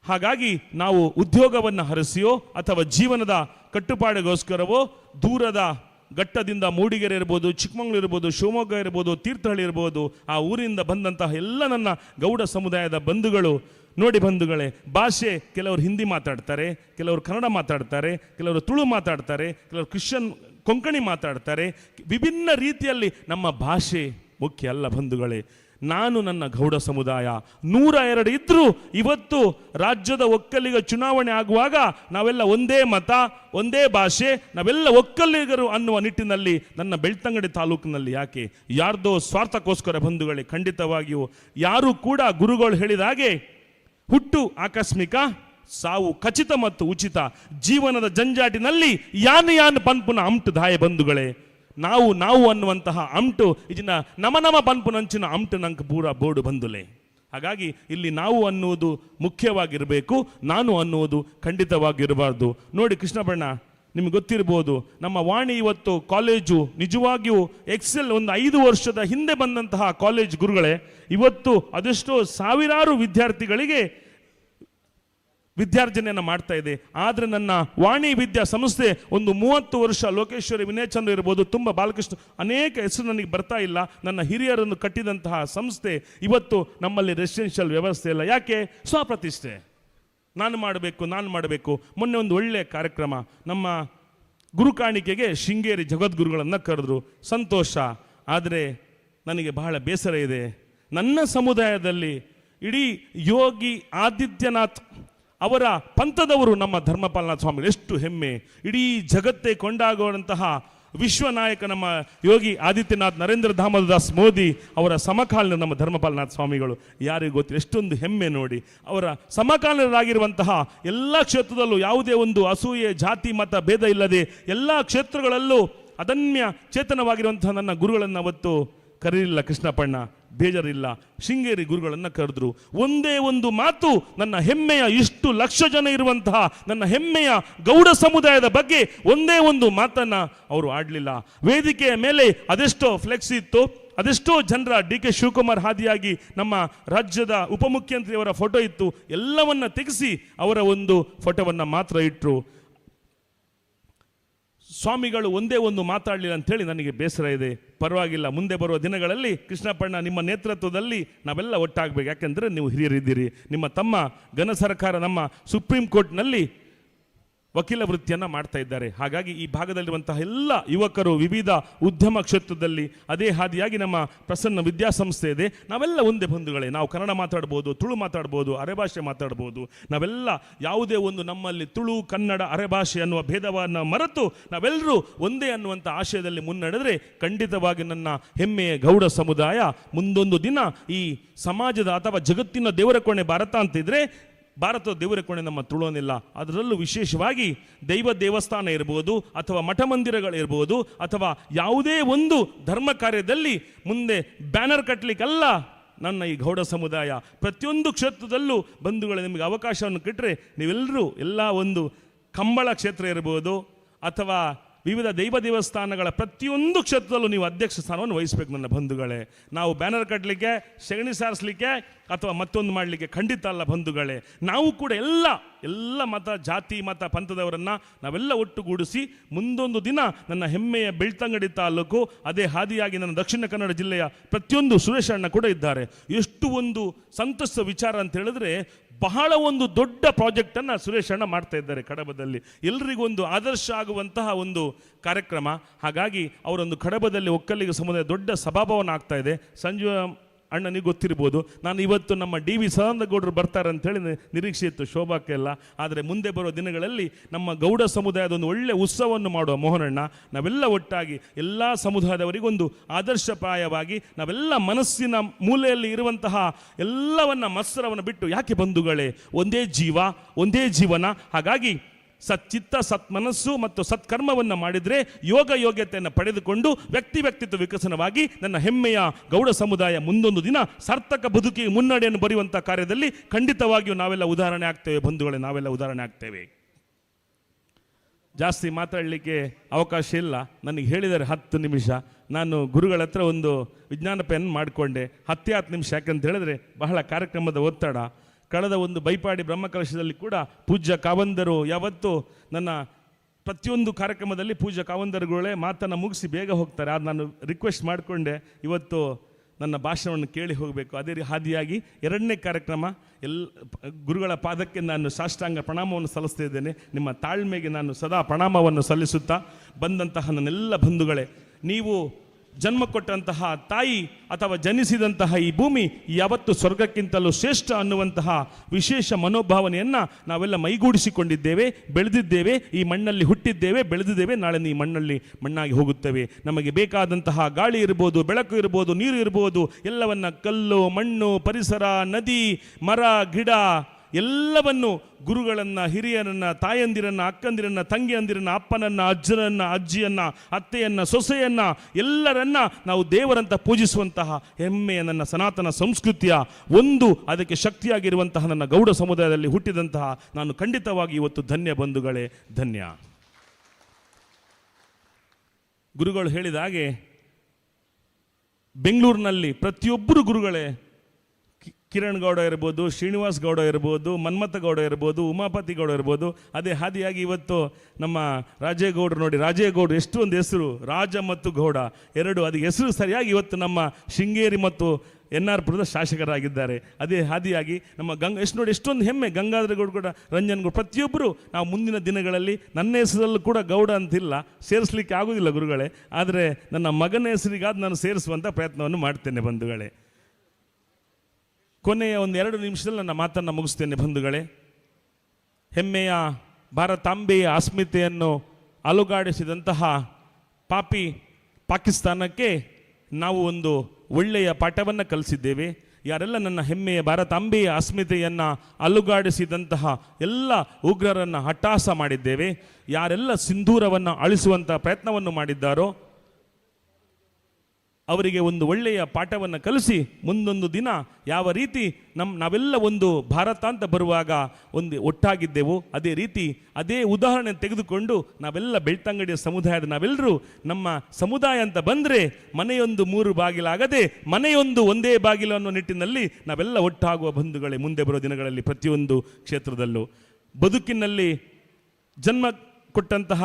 ಹಾಗಾಗಿ ನಾವು ಉದ್ಯೋಗವನ್ನು ಹರಸಿಯೋ ಅಥವಾ ಜೀವನದ ಕಟ್ಟುಪಾಡಿಗೋಸ್ಕರವೋ ದೂರದ ಘಟ್ಟದಿಂದ ಮೂಡಿಗೆರೆ ಇರ್ಬೋದು, ಚಿಕ್ಕಮಗಳೂರು ಇರ್ಬೋದು, ಶಿವಮೊಗ್ಗ ಇರ್ಬೋದು, ತೀರ್ಥಹಳ್ಳಿ ಇರ್ಬೋದು, ಆ ಊರಿಂದ ಬಂದಂತಹ ಎಲ್ಲ ನನ್ನ ಗೌಡ ಸಮುದಾಯದ ಬಂಧುಗಳು. ನೋಡಿ ಬಂಧುಗಳೇ, ಭಾಷೆ ಕೆಲವರು ಹಿಂದಿ ಮಾತಾಡ್ತಾರೆ, ಕೆಲವರು ಕನ್ನಡ ಮಾತಾಡ್ತಾರೆ, ಕೆಲವರು ತುಳು ಮಾತಾಡ್ತಾರೆ, ಕೆಲವರು ಕ್ರಿಶ್ಚಿಯನ್ ಕೊಂಕಣಿ ಮಾತಾಡ್ತಾರೆ. ವಿಭಿನ್ನ ರೀತಿಯಲ್ಲಿ ನಮ್ಮ ಭಾಷೆ ಮುಖ್ಯ ಅಲ್ಲ ಬಂಧುಗಳೇ. ನಾನು ನನ್ನ ಗೌಡ ಸಮುದಾಯ. ನೂರ ಎರಡು ಇದ್ರೂ ಇವತ್ತು ರಾಜ್ಯದ ಒಕ್ಕಲಿಗ ಚುನಾವಣೆ ಆಗುವಾಗ ನಾವೆಲ್ಲ ಒಂದೇ ಮತ, ಒಂದೇ ಭಾಷೆ, ನಾವೆಲ್ಲ ಒಕ್ಕಲಿಗರು ಅನ್ನುವ ನಿಟ್ಟಿನಲ್ಲಿ ನನ್ನ ಬೆಳ್ತಂಗಡಿ ತಾಲೂಕಿನಲ್ಲಿ ಯಾಕೆ? ಯಾರ್ದೋ ಸ್ವಾರ್ಥಕ್ಕೋಸ್ಕರ ಬಂಧುಗಳೇ, ಖಂಡಿತವಾಗಿಯೂ ಯಾರು ಕೂಡ ಗುರುಗಳು ಹೇಳಿದ ಹಾಗೆ ಹುಟ್ಟು ಆಕಸ್ಮಿಕ, ಸಾವು ಖಚಿತ ಮತ್ತು ಉಚಿತ. ಜೀವನದ ಜಂಜಾಟಿನಲ್ಲಿ ಯಾನ್ ಯಾನ್ ಪನ್ಪುನ ಅಂಟು ದಾಯ ಬಂಧುಗಳೇ. ನಾವು ನಾವು ಅನ್ನುವಂತಹ ಅಂಟು, ಇದನ್ನ ನಮ ನಮ ಪನ್ಪುನಂಚಿನ ಅಂಟು ನಂಗೆ ಪೂರ ಬೋರ್ಡು ಬಂದುಲೆ. ಹಾಗಾಗಿ ಇಲ್ಲಿ ನಾವು ಅನ್ನುವುದು ಮುಖ್ಯವಾಗಿರಬೇಕು, ನಾನು ಅನ್ನುವುದು ಖಂಡಿತವಾಗಿರಬಾರ್ದು. ನೋಡಿ ಕೃಷ್ಣಬಣ್ಣ, ನಿಮ್ಗೆ ಗೊತ್ತಿರ್ಬೋದು, ನಮ್ಮ ವಾಣಿ ಇವತ್ತು ಕಾಲೇಜು ನಿಜವಾಗಿಯೂ ಎಕ್ಸೆಲ್ ಒಂದು ಐದು ವರ್ಷದ ಹಿಂದೆ ಬಂದಂತಹ ಕಾಲೇಜ್ ಗುರುಗಳೇ, ಇವತ್ತು ಅದೆಷ್ಟೋ ಸಾವಿರಾರು ವಿದ್ಯಾರ್ಥಿಗಳಿಗೆ ವಿದ್ಯಾರ್ಜನೆಯನ್ನು ಮಾಡ್ತಾ ಇದೆ. ಆದರೆ ನನ್ನ ವಾಣಿ ವಿದ್ಯಾ ಸಂಸ್ಥೆ ಒಂದು ಮೂವತ್ತು ವರ್ಷ ಲೋಕೇಶ್ವರಿ ವಿನಯಚಂದ್ರ ಇರ್ಬೋದು, ತುಂಬ ಬಾಲಕೃಷ್ಣ, ಅನೇಕ ಹೆಸರು ನನಗೆ ಬರ್ತಾ ಇಲ್ಲ. ನನ್ನ ಹಿರಿಯರನ್ನು ಕಟ್ಟಿದಂತಹ ಸಂಸ್ಥೆ ಇವತ್ತು ನಮ್ಮಲ್ಲಿ ರೆಸಿಡೆನ್ಷಿಯಲ್ ವ್ಯವಸ್ಥೆ ಇಲ್ಲ. ಯಾಕೆ? ಸ್ವಪ್ರತಿಷ್ಠೆ. ನಾನು ಮಾಡಬೇಕು ನಾನು ಮಾಡಬೇಕು. ಮೊನ್ನೆ ಒಂದು ಒಳ್ಳೆಯ ಕಾರ್ಯಕ್ರಮ. ನಮ್ಮ ಗುರು ಕಾಣಿಕೆಗೆ ಶೃಂಗೇರಿ ಜಗದ್ಗುರುಗಳನ್ನು ಕರೆದ್ರು. ಸಂತೋಷ. ಆದರೆ ನನಗೆ ಬಹಳ ಬೇಸರ ಇದೆ. ನನ್ನ ಸಮುದಾಯದಲ್ಲಿ ಇಡೀ ಯೋಗಿ ಆದಿತ್ಯನಾಥ್ ಅವರ ಪಂಥದವರು ನಮ್ಮ ಧರ್ಮಪಾಲನಾಥ ಸ್ವಾಮಿ ಎಷ್ಟು ಹೆಮ್ಮೆ. ಇಡೀ ಜಗತ್ತೇ ಕೊಂಡಾಗುವಂತಹ ವಿಶ್ವನಾಯಕ ನಮ್ಮ ಯೋಗಿ ಆದಿತ್ಯನಾಥ್ ನರೇಂದ್ರ ದಾಮೋದಾಸ್ ಮೋದಿ ಅವರ ಸಮಕಾಲೀನ ನಮ್ಮ ಧರ್ಮಪಾಲನಾಥ ಸ್ವಾಮಿಗಳು. ಯಾರಿಗೂ ಗೊತ್ತಿಲ್ಲ. ಎಷ್ಟೊಂದು ಹೆಮ್ಮೆ ನೋಡಿ. ಅವರ ಸಮಕಾಲೀನರಾಗಿರುವಂತಹ ಎಲ್ಲ ಕ್ಷೇತ್ರದಲ್ಲೂ ಯಾವುದೇ ಒಂದು ಅಸೂಯೆ, ಜಾತಿ, ಮತ, ಭೇದ ಇಲ್ಲದೆ ಎಲ್ಲ ಕ್ಷೇತ್ರಗಳಲ್ಲೂ ಅದನ್ಯ ಚೇತನವಾಗಿರುವಂತಹ ನನ್ನ ಗುರುಗಳನ್ನು ಅವತ್ತು ಕರೀಲಿಲ್ಲ ಕೃಷ್ಣಪ್ಪಣ್ಣ. ಬೇಜಾರಿಲ್ಲ. ಶೃಂಗೇರಿ ಗುರುಗಳನ್ನು ಕರೆದ್ರು. ಒಂದೇ ಒಂದು ಮಾತು, ನನ್ನ ಹೆಮ್ಮೆಯ ಇಷ್ಟು ಲಕ್ಷ ಜನ ಇರುವಂತಹ ನನ್ನ ಹೆಮ್ಮೆಯ ಗೌಡ ಸಮುದಾಯದ ಬಗ್ಗೆ ಒಂದೇ ಒಂದು ಮಾತನ್ನು ಅವರು ಆಡಲಿಲ್ಲ. ವೇದಿಕೆಯ ಮೇಲೆ ಅದೆಷ್ಟೋ ಫ್ಲೆಕ್ಸ್ ಇತ್ತು, ಅದೆಷ್ಟೋ ಜನರ ಡಿ ಕೆ ಶಿವಕುಮಾರ್ ಹಾದಿಯಾಗಿ ನಮ್ಮ ರಾಜ್ಯದ ಉಪಮುಖ್ಯಮಂತ್ರಿಯವರ ಫೋಟೋ ಇತ್ತು. ಎಲ್ಲವನ್ನ ತೆಗೆಸಿ ಅವರ ಒಂದು ಫೋಟೋವನ್ನು ಮಾತ್ರ ಇಟ್ಟರು ಸ್ವಾಮಿಗಳು ಒಂದೇ ಒಂದು ಮಾತಾಡಲಿಲ್ಲ ಅಂಥೇಳಿ ನನಗೆ ಬೇಸರ ಇದೆ. ಪರವಾಗಿಲ್ಲ, ಮುಂದೆ ಬರುವ ದಿನಗಳಲ್ಲಿ ಕೃಷ್ಣಪ್ಪಣ್ಣ ನಿಮ್ಮ ನೇತೃತ್ವದಲ್ಲಿ ನಾವೆಲ್ಲ ಒಟ್ಟಾಗಬೇಕು. ಯಾಕೆಂದರೆ ನೀವು ಹಿರಿಯರಿದ್ದೀರಿ. ನಿಮ್ಮ ತಮ್ಮ ಘನ ಸರ್ಕಾರ ನಮ್ಮ ಸುಪ್ರೀಂ ಕೋರ್ಟ್ನಲ್ಲಿ ವಕೀಲ ವೃತ್ತಿಯನ್ನು ಮಾಡ್ತಾ ಇದ್ದಾರೆ. ಹಾಗಾಗಿ ಈ ಭಾಗದಲ್ಲಿರುವಂತಹ ಎಲ್ಲ ಯುವಕರು ವಿವಿಧ ಉದ್ಯಮ ಕ್ಷೇತ್ರದಲ್ಲಿ ಅದೇ ಹಾದಿಯಾಗಿ ನಮ್ಮ ಪ್ರಸನ್ನ ವಿದ್ಯಾಸಂಸ್ಥೆ ಇದೆ. ನಾವೆಲ್ಲ ಒಂದೇ ಬಂಧುಗಳೇ. ನಾವು ಕನ್ನಡ ಮಾತಾಡ್ಬೋದು, ತುಳು ಮಾತಾಡ್ಬೋದು ಅರೆಭಾಷೆ ಮಾತಾಡ್ಬೋದು. ನಾವೆಲ್ಲ ಯಾವುದೇ ಒಂದು ನಮ್ಮಲ್ಲಿ ತುಳು, ಕನ್ನಡ ಅರೆಭಾಷೆ ಅನ್ನುವ ಭೇದವನ್ನು ಮರೆತು ನಾವೆಲ್ಲರೂ ಒಂದೇ ಅನ್ನುವಂಥ ಆಶಯದಲ್ಲಿ ಮುನ್ನಡೆದರೆ ಖಂಡಿತವಾಗಿ ನನ್ನ ಹೆಮ್ಮೆಯ ಗೌಡ ಸಮುದಾಯ ಮುಂದೊಂದು ದಿನ ಈ ಸಮಾಜದ ಅಥವಾ ಜಗತ್ತಿನ ದೇವರ ಕೋಣೆ ಭಾರತ ಅಂತಿದ್ರೆ ಭಾರತದ ದೇವರ ಕೋಣೆ ನಮ್ಮ ತುಳುವನಿಲ್ಲ. ಅದರಲ್ಲೂ ವಿಶೇಷವಾಗಿ ದೈವ ದೇವಸ್ಥಾನ ಇರ್ಬೋದು, ಅಥವಾ ಮಠ ಮಂದಿರಗಳಿರ್ಬೋದು ಅಥವಾ ಯಾವುದೇ ಒಂದು ಧರ್ಮ ಕಾರ್ಯದಲ್ಲಿ ಮುಂದೆ ಬ್ಯಾನರ್ ಕಟ್ಟಲಿಕ್ಕಲ್ಲ ನನ್ನ ಈ ಗೌಡ ಸಮುದಾಯ. ಪ್ರತಿಯೊಂದು ಕ್ಷೇತ್ರದಲ್ಲೂ ಬಂಧುಗಳು ನಿಮಗೆ ಅವಕಾಶವನ್ನು ಕೊಟ್ಟರೆ ನೀವೆಲ್ಲರೂ ಎಲ್ಲ ಒಂದು ಕಂಬಳ ಕ್ಷೇತ್ರ ಇರ್ಬೋದು, ಅಥವಾ ವಿವಿಧ ದೈವ ದೇವಸ್ಥಾನಗಳ ಪ್ರತಿಯೊಂದು ಕ್ಷೇತ್ರದಲ್ಲೂ ನೀವು ಅಧ್ಯಕ್ಷ ಸ್ಥಾನವನ್ನು ವಹಿಸಬೇಕು ನನ್ನ ಬಂಧುಗಳೇ. ನಾವು ಬ್ಯಾನರ್ ಕಟ್ಟಲಿಕ್ಕೆ ಸೆಗಣಿ ಸಾರಿಸಲಿಕ್ಕೆ ಅಥವಾ ಮತ್ತೊಂದು ಮಾಡಲಿಕ್ಕೆ ಖಂಡಿತ ಅಲ್ಲ ಬಂಧುಗಳೇ. ನಾವು ಕೂಡ ಎಲ್ಲ ಎಲ್ಲ ಮತ, ಜಾತಿ, ಮತ ಪಂಥದವರನ್ನು ನಾವೆಲ್ಲ ಒಟ್ಟುಗೂಡಿಸಿ ಮುಂದೊಂದು ದಿನ ನನ್ನ ಹೆಮ್ಮೆಯ ಬೆಳ್ತಂಗಡಿ ತಾಲೂಕು, ಅದೇ ಹಾದಿಯಾಗಿ ನನ್ನ ದಕ್ಷಿಣ ಕನ್ನಡ ಜಿಲ್ಲೆಯ ಪ್ರತಿಯೊಂದು ಸುರೇಶ ಅಣ್ಣ ಕೂಡ ಇದ್ದಾರೆ. ಎಷ್ಟು ಒಂದು ಸಂತಸ ವಿಚಾರ ಅಂತ ಹೇಳಿದ್ರೆ ಬಹಳ ಒಂದು ದೊಡ್ಡ ಪ್ರಾಜೆಕ್ಟನ್ನು ಸುರೇಶ್ ಅಣ್ಣ ಮಾಡ್ತಾ ಇದ್ದಾರೆ ಕಡಬದಲ್ಲಿ. ಎಲ್ರಿಗೂ ಒಂದು ಆದರ್ಶ ಆಗುವಂತಹ ಒಂದು ಕಾರ್ಯಕ್ರಮ. ಹಾಗಾಗಿ ಅವರೊಂದು ಕಡಬದಲ್ಲಿ ಒಕ್ಕಲಿಗ ಸಮುದಾಯ ದೊಡ್ಡ ಸಭಾಭವನ ಆಗ್ತಾ ಇದೆ. ಸಂಜೀವ ಅಣ್ಣನಿಗೆ ಗೊತ್ತಿರ್ಬೋದು. ನಾನು ಇವತ್ತು ನಮ್ಮ ಡಿ ವಿ ಸದಾನಂದಗೌಡರು ಬರ್ತಾರೆ ಅಂತೇಳಿ ನಿರೀಕ್ಷೆ ಇತ್ತು ಶೋಭಾಕ್ಕೆಲ್ಲ ಆದರೆ ಮುಂದೆ ಬರೋ ದಿನಗಳಲ್ಲಿ ನಮ್ಮ ಗೌಡ ಸಮುದಾಯದ ಒಂದು ಒಳ್ಳೆಯ ಉತ್ಸವವನ್ನು ಮಾಡುವ ಮೋಹನಣ್ಣ, ನಾವೆಲ್ಲ ಒಟ್ಟಾಗಿ ಎಲ್ಲ ಸಮುದಾಯದವರಿಗೊಂದು ಆದರ್ಶಪ್ರಾಯವಾಗಿ ನಾವೆಲ್ಲ ಮನಸ್ಸಿನ ಮೂಲೆಯಲ್ಲಿ ಇರುವಂತಹ ಎಲ್ಲವನ್ನ ಮತ್ಸರವನ್ನು ಬಿಟ್ಟು ಯಾಕೆ ಬಂಧುಗಳೇ? ಒಂದೇ ಜೀವ, ಒಂದೇ ಜೀವನ. ಹಾಗಾಗಿ ಸಚ್ಚಿತ್ತ, ಸತ್ಮನಸ್ಸು ಮತ್ತು ಸತ್ಕರ್ಮವನ್ನು ಮಾಡಿದರೆ ಯೋಗ ಯೋಗ್ಯತೆಯನ್ನು ಪಡೆದುಕೊಂಡು ವ್ಯಕ್ತಿ ವ್ಯಕ್ತಿತ್ವ ವಿಕಸನವಾಗಿ ನನ್ನ ಹೆಮ್ಮೆಯ ಗೌಡ ಸಮುದಾಯ ಮುಂದೊಂದು ದಿನ ಸಾರ್ಥಕ ಬದುಕಿಗೆ ಮುನ್ನಡೆಯನ್ನು ಬರೆಯುವಂಥ ಕಾರ್ಯದಲ್ಲಿ ಖಂಡಿತವಾಗಿಯೂ ನಾವೆಲ್ಲ ಉದಾಹರಣೆ ಆಗ್ತೇವೆ ಬಂಧುಗಳೇ, ನಾವೆಲ್ಲ ಉದಾಹರಣೆ ಆಗ್ತೇವೆ. ಜಾಸ್ತಿ ಮಾತಾಡಲಿಕ್ಕೆ ಅವಕಾಶ ಇಲ್ಲ. ನನಗೆ ಹೇಳಿದರೆ ಹತ್ತು ನಿಮಿಷ. ನಾನು ಗುರುಗಳ ಹತ್ರ ಒಂದು ವಿಜ್ಞಾನ ಪೆನ್ ಮಾಡಿಕೊಂಡೆ. ಹತ್ತೇ ಹತ್ತು ನಿಮಿಷ. ಯಾಕಂತ ಹೇಳಿದ್ರೆ ಬಹಳ ಕಾರ್ಯಕ್ರಮದ ಒತ್ತಡ. ಕಳೆದ ಒಂದು ಬೈಪಾಡಿ ಬ್ರಹ್ಮಕಲಶದಲ್ಲಿ ಕೂಡ ಪೂಜ್ಯ ಕಾವಂದರು ಯಾವತ್ತು ನನ್ನ ಪ್ರತಿಯೊಂದು ಕಾರ್ಯಕ್ರಮದಲ್ಲಿ ಪೂಜ್ಯ ಕಾವಂದರುಗಳೇ ಮಾತನ್ನು ಮುಗಿಸಿ ಬೇಗ ಹೋಗ್ತಾರೆ. ಅದು ನಾನು ರಿಕ್ವೆಸ್ಟ್ ಮಾಡಿಕೊಂಡೆ. ಇವತ್ತು ನನ್ನ ಭಾಷಣವನ್ನು ಕೇಳಿ ಹೋಗಬೇಕು. ಅದೇ ಹಾದಿಯಾಗಿ ಎರಡನೇ ಕಾರ್ಯಕ್ರಮ. ಎಲ್ಲ ಗುರುಗಳ ಪಾದಕ್ಕೆ ನಾನು ಸಾಷ್ಟಾಂಗ ಪ್ರಣಾಮವನ್ನು ಸಲ್ಲಿಸ್ತಾ ಇದ್ದೇನೆ. ನಿಮ್ಮ ತಾಳ್ಮೆಗೆ ನಾನು ಸದಾ ಪ್ರಣಾಮವನ್ನು ಸಲ್ಲಿಸುತ್ತಾ ಬಂದಂತಹ ನನ್ನೆಲ್ಲ ಬಂಧುಗಳೇ, ನೀವು ಜನ್ಮ ಕೊಟ್ಟಂತಹ ತಾಯಿ ಅಥವಾ ಜನಿಸಿದಂತಹ ಈ ಭೂಮಿ ಯಾವತ್ತು ಸ್ವರ್ಗಕ್ಕಿಂತಲೂ ಶ್ರೇಷ್ಠ ಅನ್ನುವಂತಹ ವಿಶೇಷ ಮನೋಭಾವನೆಯನ್ನು ನಾವೆಲ್ಲ ಮೈಗೂಡಿಸಿಕೊಂಡಿದ್ದೇವೆ, ಬೆಳೆದಿದ್ದೇವೆ, ಈ ಮಣ್ಣಲ್ಲಿ ಹುಟ್ಟಿದ್ದೇವೆ, ಬೆಳೆದಿದ್ದೇವೆ, ನಾಳೆ ಈ ಮಣ್ಣಲ್ಲಿ ಮಣ್ಣಾಗಿ ಹೋಗುತ್ತೇವೆ. ನಮಗೆ ಬೇಕಾದಂತಹ ಗಾಳಿ ಇರ್ಬೋದು, ಬೆಳಕು ಇರ್ಬೋದು, ನೀರು ಇರ್ಬೋದು, ಎಲ್ಲವನ್ನು ಕಲ್ಲು, ಮಣ್ಣು, ಪರಿಸರ, ನದಿ, ಮರ, ಗಿಡ ಎಲ್ಲವನ್ನು ಗುರುಗಳನ್ನು, ಹಿರಿಯರನ್ನ, ತಾಯಂದಿರನ್ನ, ಅಕ್ಕಂದಿರನ್ನ, ತಂಗಿಯಂದಿರನ್ನು, ಅಪ್ಪನನ್ನ, ಅಜ್ಜನನ್ನ, ಅಜ್ಜಿಯನ್ನ, ಅತ್ತೆಯನ್ನ, ಸೊಸೆಯನ್ನ, ಎಲ್ಲರನ್ನ ನಾವು ದೇವರಂತ ಪೂಜಿಸುವಂತಹ ಹೆಮ್ಮೆಯ ನನ್ನ ಸನಾತನ ಸಂಸ್ಕೃತಿಯ ಒಂದು ಅದಕ್ಕೆ ಶಕ್ತಿಯಾಗಿರುವಂತಹ ನನ್ನ ಗೌಡ ಸಮುದಾಯದಲ್ಲಿ ಹುಟ್ಟಿದಂತಹ ನಾನು ಖಂಡಿತವಾಗಿ ಇವತ್ತು ಧನ್ಯ ಬಂಧುಗಳೇ, ಧನ್ಯ. ಗುರುಗಳು ಹೇಳಿದ ಹಾಗೆ, ಬೆಂಗಳೂರಿನಲ್ಲಿ ಪ್ರತಿಯೊಬ್ಬರು ಗುರುಗಳೇ ಕಿರಣ್ ಗೌಡ ಇರ್ಬೋದು, ಶ್ರೀನಿವಾಸ್ ಗೌಡ ಇರ್ಬೋದು, ಮನ್ಮಥ ಗೌಡ ಇರ್ಬೋದು, ಉಮಾಪತಿ ಗೌಡ ಇರ್ಬೋದು, ಅದೇ ಹಾದಿಯಾಗಿ ಇವತ್ತು ನಮ್ಮ ರಾಜೇಗೌಡರು ನೋಡಿ, ರಾಜೇಗೌಡರು ಎಷ್ಟು ಒಂದು ಹೆಸರು, ರಾಜ ಮತ್ತು ಗೌಡ ಎರಡು, ಅದು ಹೆಸರು ಸರಿಯಾಗಿ ಇವತ್ತು ನಮ್ಮ ಶೃಂಗೇರಿ ಮತ್ತು ಎನ್ ಆರ್ ಪುರದ ಶಾಸಕರಾಗಿದ್ದಾರೆ. ಅದೇ ಹಾದಿಯಾಗಿ ನಮ್ಮ ಗಂಗ, ಎಷ್ಟು ನೋಡಿ, ಎಷ್ಟೊಂದು ಹೆಮ್ಮೆ ಗಂಗಾಧರ ಗೌಡ ಕೂಡ, ರಂಜನ್ ಗೌಡ, ಪ್ರತಿಯೊಬ್ಬರು ನಾವು ಮುಂದಿನ ದಿನಗಳಲ್ಲಿ ನನ್ನ ಹೆಸರಲ್ಲೂ ಕೂಡ ಗೌಡ ಅಂತಿಲ್ಲ, ಸೇರಿಸ್ಲಿಕ್ಕೆ ಆಗೋದಿಲ್ಲ ಗುರುಗಳೇ, ಆದರೆ ನನ್ನ ಮಗನ ಹೆಸರಿಗಾದ ನಾನು ಸೇರಿಸುವಂಥ ಪ್ರಯತ್ನವನ್ನು ಮಾಡ್ತೇನೆ ಬಂಧುಗಳೇ. ಕೊನೆಯ ಒಂದು ಎರಡು ನಿಮಿಷದಲ್ಲಿ ನನ್ನ ಮಾತನ್ನು ಮುಗಿಸ್ತೇನೆ ಬಂಧುಗಳೇ. ಹೆಮ್ಮೆಯ ಭಾರತಾಂಬೆಯ ಅಸ್ಮಿತೆಯನ್ನು ಅಲುಗಾಡಿಸಿದಂತಹ ಪಾಪಿ ಪಾಕಿಸ್ತಾನಕ್ಕೆ ನಾವು ಒಂದು ಒಳ್ಳೆಯ ಪಾಠವನ್ನು ಕಲಿಸಿದ್ದೇವೆ. ಯಾರೆಲ್ಲ ನನ್ನ ಹೆಮ್ಮೆಯ ಭಾರತಾಂಬೆಯ ಅಸ್ಮಿತೆಯನ್ನು ಅಲುಗಾಡಿಸಿದಂತಹ ಎಲ್ಲ ಉಗ್ರರನ್ನು ಹಠಾಸ ಮಾಡಿದ್ದೇವೆ. ಯಾರೆಲ್ಲ ಸಿಂಧೂರವನ್ನು ಅಳಿಸುವಂಥ ಪ್ರಯತ್ನವನ್ನು ಮಾಡಿದ್ದಾರೋ ಅವರಿಗೆ ಒಂದು ಒಳ್ಳೆಯ ಪಾಠವನ್ನು ಕಲಿಸಿ ಮುಂದೊಂದು ದಿನ ಯಾವ ರೀತಿ ನಮ್ಮ ನಾವೆಲ್ಲ ಒಂದು ಭಾರತ ಅಂತ ಬರುವಾಗ ಒಂದು ಒಟ್ಟಾಗಿದ್ದೆವು, ಅದೇ ರೀತಿ ಅದೇ ಉದಾಹರಣೆ ತೆಗೆದುಕೊಂಡು ನಾವೆಲ್ಲ ಬೆಳ್ತಂಗಡಿಯ ಸಮುದಾಯದ ನಾವೆಲ್ಲರೂ ನಮ್ಮ ಸಮುದಾಯ ಅಂತ ಬಂದರೆ ಮನೆಯೊಂದು ಮೂರು ಬಾಗಿಲಾಗದೆ ಮನೆಯೊಂದು ಒಂದೇ ಬಾಗಿಲು ಅನ್ನೋ ನಿಟ್ಟಿನಲ್ಲಿ ನಾವೆಲ್ಲ ಒಟ್ಟಾಗುವ ಬಂಧುಗಳೇ ಮುಂದೆ ಬರೋ ದಿನಗಳಲ್ಲಿ ಪ್ರತಿಯೊಂದು ಕ್ಷೇತ್ರದಲ್ಲೂ. ಬದುಕಿನಲ್ಲಿ ಜನ್ಮ ಕೊಟ್ಟಂತಹ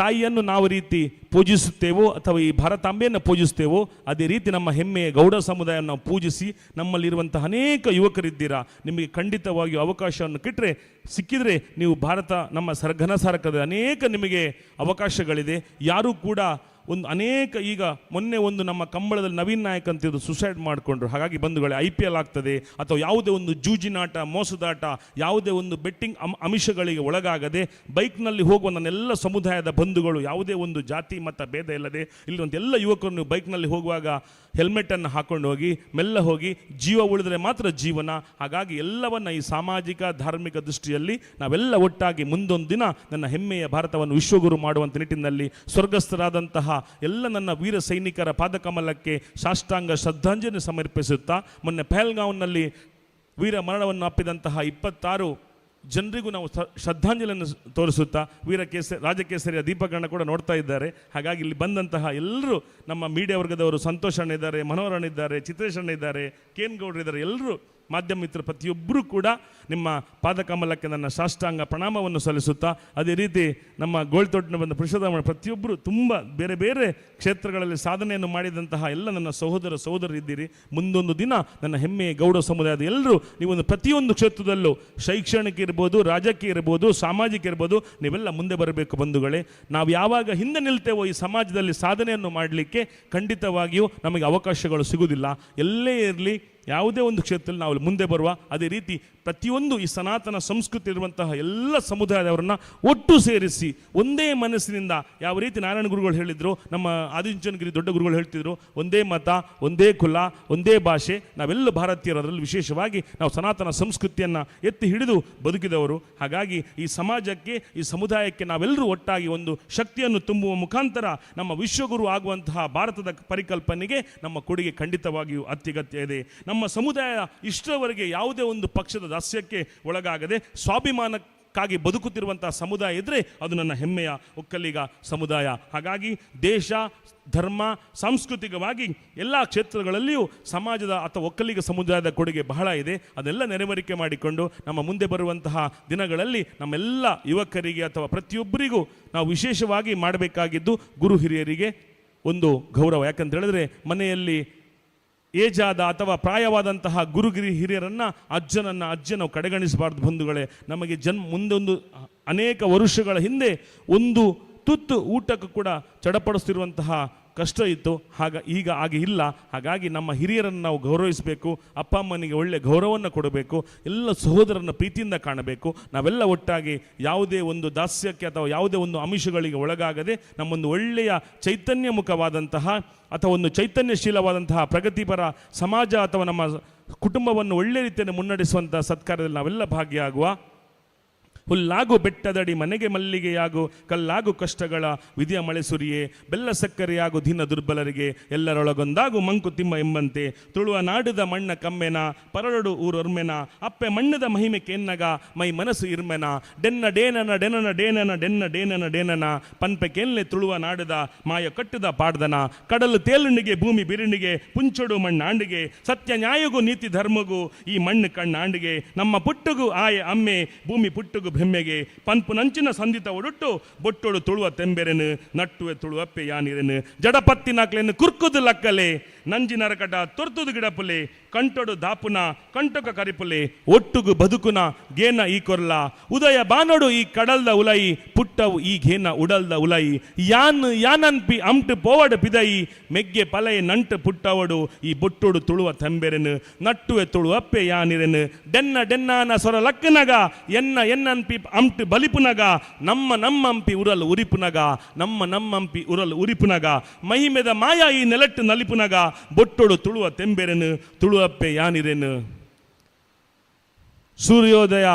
ತಾಯಿಯನ್ನು ನಾವು ರೀತಿ ಪೂಜಿಸುತ್ತೇವೋ ಅಥವಾ ಈ ಭಾರತಾಂಬೆಯನ್ನು ಪೂಜಿಸ್ತೇವೋ ಅದೇ ರೀತಿ ನಮ್ಮ ಹೆಮ್ಮೆಯ ಗೌಡ ಸಮುದಾಯವನ್ನು ನಾವು ಪೂಜಿಸಿ ನಮ್ಮಲ್ಲಿರುವಂತಹ ಅನೇಕ ಯುವಕರಿದ್ದೀರಾ, ನಿಮಗೆ ಖಂಡಿತವಾಗಿಯೂ ಅವಕಾಶವನ್ನು ಕಿಟ್ಟರೆ ಸಿಕ್ಕಿದರೆ ನೀವು ಭಾರತ ನಮ್ಮ ಸರ್ ಘನಸಾರಕದ ಅನೇಕ ನಿಮಗೆ ಅವಕಾಶಗಳಿದೆ. ಯಾರೂ ಕೂಡ ಒಂದು ಅನೇಕ ಈಗ ಮೊನ್ನೆ ಒಂದು ನಮ್ಮ ಕಂಬಳದಲ್ಲಿ ನವೀನ್ ನಾಯಕ್ ಅಂತಿದ್ದು ಸುಸೈಡ್ ಮಾಡಿಕೊಂಡ್ರು. ಹಾಗಾಗಿ ಬಂಧುಗಳೇ ಐ ಪಿ ಎಲ್ ಆಗ್ತದೆ ಅಥವಾ ಯಾವುದೇ ಒಂದು ಜೂಜಿನಾಟ ಮೋಸದಾಟ, ಯಾವುದೇ ಒಂದು ಬೆಟ್ಟಿಂಗ್ ಅಮ್, ಅಮಿಷಗಳಿಗೆ ಒಳಗಾಗದೆ ಬೈಕ್ನಲ್ಲಿ ಹೋಗುವ ನನ್ನೆಲ್ಲ ಸಮುದಾಯದ ಬಂಧುಗಳು ಯಾವುದೇ ಒಂದು ಜಾತಿ ಮತ್ತು ಭೇದ ಇಲ್ಲದೆ ಇಲ್ಲಿ ಒಂದು ಎಲ್ಲ ಯುವಕರು ನೀವು ಬೈಕ್ನಲ್ಲಿ ಹೋಗುವಾಗ ಹೆಲ್ಮೆಟನ್ನು ಹಾಕೊಂಡು ಹೋಗಿ, ಮೆಲ್ಲ ಹೋಗಿ, ಜೀವ ಉಳಿದರೆ ಮಾತ್ರ ಜೀವನ. ಹಾಗಾಗಿ ಎಲ್ಲವನ್ನ ಈ ಸಾಮಾಜಿಕ, ಧಾರ್ಮಿಕ ದೃಷ್ಟಿಯಲ್ಲಿ ನಾವೆಲ್ಲ ಒಟ್ಟಾಗಿ ಮುಂದೊಂದು ದಿನ ನನ್ನ ಹೆಮ್ಮೆಯ ಭಾರತವನ್ನು ವಿಶ್ವಗುರು ಮಾಡುವಂಥ ನಿಟ್ಟಿನಲ್ಲಿ ಸ್ವರ್ಗಸ್ಥರಾದಂತಹ ಎಲ್ಲ ನನ್ನ ವೀರ ಸೈನಿಕರ ಪಾದಕಮಲಕ್ಕೆ ಸಾಷ್ಟಾಂಗ ಶ್ರದ್ಧಾಂಜಲಿ ಸಮರ್ಪಿಸುತ್ತಾ, ಮೊನ್ನೆ ಪೆಹಲ್ಗಾಂವ್ನಲ್ಲಿ ವೀರ ಮರಣವನ್ನು ಅಪ್ಪಿದಂತಹ ಇಪ್ಪತ್ತಾರು ಜನರಿಗೂ ನಾವು ಶ್ರ- ಶ್ರದ್ಧಾಂಜಲಿಯನ್ನು ತೋರಿಸುತ್ತಾ ವೀರ ಕೇಸರಿ ರಾಜಕೇಸರಿಯ ದೀಪಗಳನ್ನ ಕೂಡ ನೋಡ್ತಾ ಇದ್ದಾರೆ. ಹಾಗಾಗಿ ಇಲ್ಲಿ ಬಂದಂತಹ ಎಲ್ಲರೂ ನಮ್ಮ ಮೀಡಿಯಾ ವರ್ಗದವರು ಸಂತೋಷಣ್ಣ ಇದ್ದಾರೆ, ಮನೋಹರ್ ಅಣ್ಣ ಇದ್ದಾರೆ, ಚಿತ್ರೇಶ್ ಅಣ್ಣ ಇದ್ದಾರೆ, ಕೇನ್ ಗೌಡ್ರು ಇದ್ದಾರೆ, ಎಲ್ಲರೂ ಮಾಧ್ಯಮ ಮಿತ್ರ ಪ್ರತಿಯೊಬ್ಬರೂ ಕೂಡ ನಿಮ್ಮ ಪಾದಕಮಲಕ್ಕೆ ನನ್ನ ಸಾಷ್ಟಾಂಗ ಪ್ರಣಾಮವನ್ನು ಸಲ್ಲಿಸುತ್ತಾ, ಅದೇ ರೀತಿ ನಮ್ಮ ಗೋಳ್ತೊಟ್ಟಿನ ಬಂದ ಪುರುಷೋತ್ತಮ ಪ್ರತಿಯೊಬ್ಬರು ತುಂಬ ಬೇರೆ ಬೇರೆ ಕ್ಷೇತ್ರಗಳಲ್ಲಿ ಸಾಧನೆಯನ್ನು ಮಾಡಿದಂತಹ ಎಲ್ಲ ನನ್ನ ಸಹೋದರ ಸಹೋದರಿದ್ದೀರಿ ಮುಂದೊಂದು ದಿನ ನನ್ನ ಹೆಮ್ಮೆಯ ಗೌಡ ಸಮುದಾಯದ ಎಲ್ಲರೂ ನೀವೊಂದು ಪ್ರತಿಯೊಂದು ಕ್ಷೇತ್ರದಲ್ಲೂ ಶೈಕ್ಷಣಿಕ ಇರ್ಬೋದು, ರಾಜಕೀಯ ಇರ್ಬೋದು, ಸಾಮಾಜಿಕ ಇರ್ಬೋದು, ನೀವೆಲ್ಲ ಮುಂದೆ ಬರಬೇಕು ಬಂಧುಗಳೇ. ನಾವು ಯಾವಾಗ ಹಿಂದೆ ನಿಲ್ತೇವೋ ಈ ಸಮಾಜದಲ್ಲಿ ಸಾಧನೆಯನ್ನು ಮಾಡಲಿಕ್ಕೆ ಖಂಡಿತವಾಗಿಯೂ ನಮಗೆ ಅವಕಾಶಗಳು ಸಿಗುವುದಿಲ್ಲ. ಎಲ್ಲೇ ಇರಲಿ ಯಾವುದೇ ಒಂದು ಕ್ಷೇತ್ರದಲ್ಲಿ ನಾವು ಮುಂದೆ ಬರುವ ಅದೇ ರೀತಿ ಪ್ರತಿಯೊಂದು ಈ ಸನಾತನ ಸಂಸ್ಕೃತಿ ಇರುವಂತಹ ಎಲ್ಲ ಸಮುದಾಯದವರನ್ನ ಒಟ್ಟು ಸೇರಿಸಿ ಒಂದೇ ಮನಸ್ಸಿನಿಂದ ಯಾವ ರೀತಿ ನಾರಾಯಣ ಗುರುಗಳು ಹೇಳಿದ್ರು, ನಮ್ಮ ಆದಿಂಚನಗಿರಿ ದೊಡ್ಡ ಗುರುಗಳು ಹೇಳ್ತಿದ್ರು, ಒಂದೇ ಮತ, ಒಂದೇ ಕುಲ, ಒಂದೇ ಭಾಷೆ, ನಾವೆಲ್ಲ ಭಾರತೀಯರು ಅದರಲ್ಲಿ ವಿಶೇಷವಾಗಿ ನಾವು ಸನಾತನ ಸಂಸ್ಕೃತಿಯನ್ನು ಎತ್ತಿ ಹಿಡಿದು ಬದುಕಿದವರು. ಹಾಗಾಗಿ ಈ ಸಮಾಜಕ್ಕೆ, ಈ ಸಮುದಾಯಕ್ಕೆ ನಾವೆಲ್ಲರೂ ಒಟ್ಟಾಗಿ ಒಂದು ಶಕ್ತಿಯನ್ನು ತುಂಬುವ ಮುಖಾಂತರ ನಮ್ಮ ವಿಶ್ವಗುರು ಆಗುವಂತಹ ಭಾರತದ ಪರಿಕಲ್ಪನೆಗೆ ನಮ್ಮ ಕೊಡುಗೆ ಖಂಡಿತವಾಗಿಯೂ ಅತ್ಯಗತ್ಯ ಇದೆ. ನಮ್ಮ ಸಮುದಾಯ ಇಷ್ಟರವರೆಗೆ ಯಾವುದೇ ಒಂದು ಪಕ್ಷದ ದಾಸ್ಯಕ್ಕೆ ಒಳಗಾಗದೆ ಸ್ವಾಭಿಮಾನಕ್ಕಾಗಿ ಬದುಕುತ್ತಿರುವಂತಹ ಸಮುದಾಯ ಇದ್ದರೆ ಅದು ನನ್ನ ಹೆಮ್ಮೆಯ ಒಕ್ಕಲಿಗ ಸಮುದಾಯ. ಹಾಗಾಗಿ ದೇಶ, ಧರ್ಮ, ಸಾಂಸ್ಕೃತಿಕವಾಗಿ ಎಲ್ಲ ಕ್ಷೇತ್ರಗಳಲ್ಲಿಯೂ ಸಮಾಜದ ಅಥವಾ ಒಕ್ಕಲಿಗ ಸಮುದಾಯದ ಕೊಡುಗೆ ಬಹಳ ಇದೆ. ಅದೆಲ್ಲ ನೆರವೇರಿಕೆ ಮಾಡಿಕೊಂಡು ನಮ್ಮ ಮುಂದೆ ಬರುವಂತಹ ದಿನಗಳಲ್ಲಿ ನಮ್ಮೆಲ್ಲ ಯುವಕರಿಗೆ ಅಥವಾ ಪ್ರತಿಯೊಬ್ಬರಿಗೂ ನಾವು ವಿಶೇಷವಾಗಿ ಮಾಡಬೇಕಾಗಿದ್ದು ಗುರು ಹಿರಿಯರಿಗೆ ಒಂದು ಗೌರವ. ಯಾಕಂತ ಹೇಳಿದ್ರೆ ಮನೆಯಲ್ಲಿ ಏಜಾದ ಅಥವಾ ಪ್ರಾಯವಾದಂತಹ ಗುರುಗಿರಿ ಹಿರಿಯರನ್ನು, ಅಜ್ಜನನ್ನು, ಅಜ್ಜ ನಾವು ಕಡೆಗಣಿಸಬಾರ್ದು ಬಂಧುಗಳೇ. ನಮಗೆ ಜನ್ಮ ಮುಂದೊಂದು ಅನೇಕ ವರುಷಗಳ ಹಿಂದೆ ಒಂದು ತುತ್ತು ಊಟಕ್ಕೂ ಕೂಡ ಚಡಪಡಿಸ್ತಿರುವಂತಹ ಕಷ್ಟ ಇತ್ತು. ಆಗ ಈಗ ಹಾಗೆ ಇಲ್ಲ. ಹಾಗಾಗಿ ನಮ್ಮ ಹಿರಿಯರನ್ನು ನಾವು ಗೌರವಿಸಬೇಕು. ಅಪ್ಪ ಅಮ್ಮನಿಗೆ ಒಳ್ಳೆಯ ಗೌರವವನ್ನು ಕೊಡಬೇಕು. ಎಲ್ಲ ಸಹೋದರನ ಪ್ರೀತಿಯಿಂದ ಕಾಣಬೇಕು. ನಾವೆಲ್ಲ ಒಟ್ಟಾಗಿ ಯಾವುದೇ ಒಂದು ದಾಸ್ಯಕ್ಕೆ ಅಥವಾ ಯಾವುದೇ ಒಂದು ಅಂಶಗಳಿಗೆ ಒಳಗಾಗದೆ ನಮ್ಮೊಂದು ಒಳ್ಳೆಯ ಚೈತನ್ಯಮುಖವಾದಂತಹ ಅಥವಾ ಒಂದು ಚೈತನ್ಯಶೀಲವಾದಂತಹ ಪ್ರಗತಿಪರ ಸಮಾಜ ಅಥವಾ ನಮ್ಮ ಕುಟುಂಬವನ್ನು ಒಳ್ಳೆ ರೀತಿಯಲ್ಲಿ ಮುನ್ನಡೆಸುವಂಥ ಸತ್ಕಾರದಲ್ಲಿ ನಾವೆಲ್ಲ ಭಾಗಿಯಾಗುವ ಹುಲ್ಲಾಗು ಬೆಟ್ಟದಡಿ ಮನೆಗೆ ಮಲ್ಲಿಗೆಯಾಗು, ಕಲ್ಲಾಗು ಕಷ್ಟಗಳ ವಿಧಿಯ ಮಳೆ ಸುರಿಯೇ, ಬೆಲ್ಲ ಸಕ್ಕರೆಯಾಗು ದಿನ ದುರ್ಬಲರಿಗೆ, ಎಲ್ಲರೊಳಗೊಂದಾಗು ಮಂಕುತಿಮ್ಮ ಎಂಬಂತೆ, ತುಳುವ ನಾಡಿದ ಮಣ್ಣ ಕಮ್ಮೆನ ಪರಳಡು ಊರೊರ್ಮೆನ, ಅಪ್ಪೆ ಮಣ್ಣದ ಮಹಿಮೆ ಕೆನ್ನಗ, ಮೈ ಮನಸ್ಸು ಇರ್ಮೆನ, ಡೆನ್ನ ಡೇನನ ಡೆನನ ಡೇನನ, ಡೆನ್ನ ಡೇನನ ಡೇನನ, ಪನ್ಪೆ ಕೆನ್ಲೆ ತುಳುವ ನಾಡಿದ ಮಾಯ ಕಟ್ಟುದ ಪಾಡ್ದನ, ಕಡಲು ತೇಲುಣಿಗೆ ಭೂಮಿ ಬಿರುಣಿಗೆ, ಪುಂಚಡು ಮಣ್ಣಾಂಡಿಗೆ, ಸತ್ಯ ನ್ಯಾಯಗೂ ನೀತಿ ಧರ್ಮಗೂ, ಈ ಮಣ್ಣು ಕಣ್ಣಾಂಡಿಗೆ, ನಮ್ಮ ಪುಟ್ಟುಗು ಆಯ ಅಮ್ಮೆ, ಭೂಮಿ ಪುಟ್ಟುಗು ಬೆಮ್ಮೆಗೆ ಪನ್ಪುನಂಚಿನ ಸಂದಿತ ಒಡುಟ್ಟು ಬೊಟ್ಟೊಡು ತುಳುವ ತೆಂಬೆರೆನು ನಟ್ಟುವೆ ತುಳುವಪ್ಪೆ ಯಾನಿರೆನು ಜಡಪತ್ತಿನಾಕ್ಲೆನು ಕುರ್ಕುದು ಲಕ್ಕಲೆ. ನಂಜಿನರಕಟ ತುರ್ತುದು ಗಿಡಪುಲೆ ಕಂಟೊಡು ದಾಪುನ, ಕಂಟಕ ಕರಿಪುಲೆ ಒಟ್ಟುಗು ಬದುಕುನ ಗೇನ ಈ ಕೊರ್ಲ, ಉದಯ ಬಾನೊಡು ಈ ಕಡಲ್ದ ಉಲೈ, ಪುಟ್ಟವು ಈ ಘೇನ ಉಡಲ್ದ ಉಲೈ, ಯಾನ್ ಯಾನನ್ ಪಿ ಅಂಟು ಪೋವಡ ಪಿದೈ, ಮೆಗ್ಗೆ ಪಲೈ ನಂಟು ಪುಟ್ಟವಡು ಈ ಬೊಟ್ಟೊಡು ತುಳುವ ತಂಬೆರೆನ್, ನಟ್ಟುವೆ ತುಳುವಪ್ಪೆ ಯಾನಿರೆನು, ಡೆನ್ನ ಡೆನ್ನಾನ ಸೊರ ಲಕ್ಕನಗ, ಎನ್ನ ಎನ್ನನ್ಪಿ ಅಂಟು ಬಲಿಪುನಗ, ನಮ್ಮ ನಮ್ಮಂಪಿ ಉರಲು ಉರಿಪುನಗ, ನಮ್ಮ ನಮ್ಮಂಪಿ ಉರಲು ಉರಿಪುನಗ, ಮಹಿಮೆದ ಮಾಯ ಈ ನೆಲಟ್ಟು ನಲಿಪುನಗ ಬೊಟ್ಟೊಡು ತುಳುವ ತೆಂಬೆರೆನು ತುಳುವಪ್ಪೆ ಯಾನಿರೆನು. ಸೂರ್ಯೋದಯ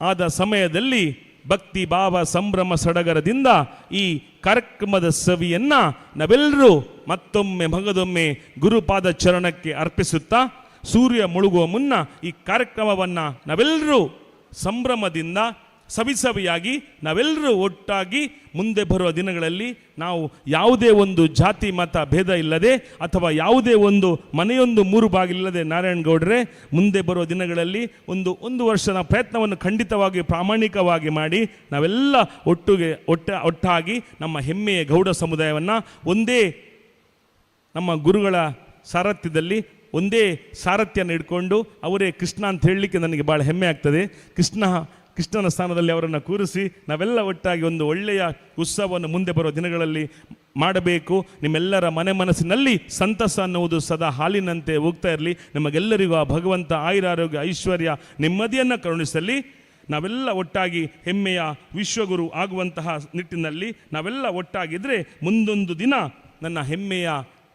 ಆದ ಸಮಯದಲ್ಲಿ ಭಕ್ತಿ ಭಾವ ಸಂಭ್ರಮ ಸಡಗರದಿಂದ ಈ ಕಾರ್ಯಕ್ರಮದ ಸವಿಯನ್ನ ನಾವೆಲ್ಲರೂ ಮತ್ತೊಮ್ಮೆ ಮಗದೊಮ್ಮೆ ಗುರುಪಾದ ಚರಣಕ್ಕೆ ಅರ್ಪಿಸುತ್ತಾ, ಸೂರ್ಯ ಮುಳುಗುವ ಮುನ್ನ ಈ ಕಾರ್ಯಕ್ರಮವನ್ನು ನಾವೆಲ್ಲರೂ ಸಂಭ್ರಮದಿಂದ ಸವಿಸವಿಯಾಗಿ ನಾವೆಲ್ಲರೂ ಒಟ್ಟಾಗಿ ಮುಂದೆ ಬರುವ ದಿನಗಳಲ್ಲಿ ನಾವು ಯಾವುದೇ ಒಂದು ಜಾತಿ, ಮತ, ಭೇದ ಇಲ್ಲದೆ ಅಥವಾ ಯಾವುದೇ ಒಂದು ಮನೆಯೊಂದು ಮೂರು ಬಾಗಿಲಿಲ್ಲದೆ ನಾರಾಯಣಗೌಡರೆ ಮುಂದೆ ಬರುವ ದಿನಗಳಲ್ಲಿ ಒಂದು ಒಂದು ವರ್ಷದ ಪ್ರಯತ್ನವನ್ನು ಖಂಡಿತವಾಗಿ ಪ್ರಾಮಾಣಿಕವಾಗಿ ಮಾಡಿ ನಾವೆಲ್ಲ ಒಟ್ಟಿಗೆ ಒಟ್ಟ ಒಟ್ಟಾಗಿ ನಮ್ಮ ಹೆಮ್ಮೆಯ ಗೌಡ ಸಮುದಾಯವನ್ನು ಒಂದೇ ನಮ್ಮ ಗುರುಗಳ ಸಾರಥ್ಯದಲ್ಲಿ ಒಂದೇ ಸಾರಥ್ಯನ ಇಟ್ಕೊಂಡು ಅವರೇ ಕೃಷ್ಣ ಅಂತ ಹೇಳಲಿಕ್ಕೆ ನನಗೆ ಭಾಳ ಹೆಮ್ಮೆ ಆಗ್ತದೆ. ಕೃಷ್ಣ ಕೃಷ್ಣನ ಸ್ಥಾನದಲ್ಲಿ ಅವರನ್ನು ಕೂರಿಸಿ ನಾವೆಲ್ಲ ಒಟ್ಟಾಗಿ ಒಂದು ಒಳ್ಳೆಯ ಉತ್ಸವವನ್ನು ಮುಂದೆ ಬರುವ ದಿನಗಳಲ್ಲಿ ಮಾಡಬೇಕು. ನಿಮ್ಮೆಲ್ಲರ ಮನೆ ಮನಸ್ಸಿನಲ್ಲಿ ಸಂತಸ ಅನ್ನುವುದು ಸದಾ ಹಾಲಿನಂತೆ ಹೋಗ್ತಾ ಇರಲಿ. ನಮಗೆಲ್ಲರಿಗೂ ಆ ಭಗವಂತ ಆಯುರಾರೋಗ್ಯ, ಐಶ್ವರ್ಯ ನೆಮ್ಮದಿಯನ್ನು ಕರುಣಿಸಲಿ. ನಾವೆಲ್ಲ ಒಟ್ಟಾಗಿ ಹೆಮ್ಮೆಯ ವಿಶ್ವಗುರು ಆಗುವಂತಹ ನಿಟ್ಟಿನಲ್ಲಿ ನಾವೆಲ್ಲ ಒಟ್ಟಾಗಿದ್ದರೆ ಮುಂದೊಂದು ದಿನ ನನ್ನ ಹೆಮ್ಮೆಯ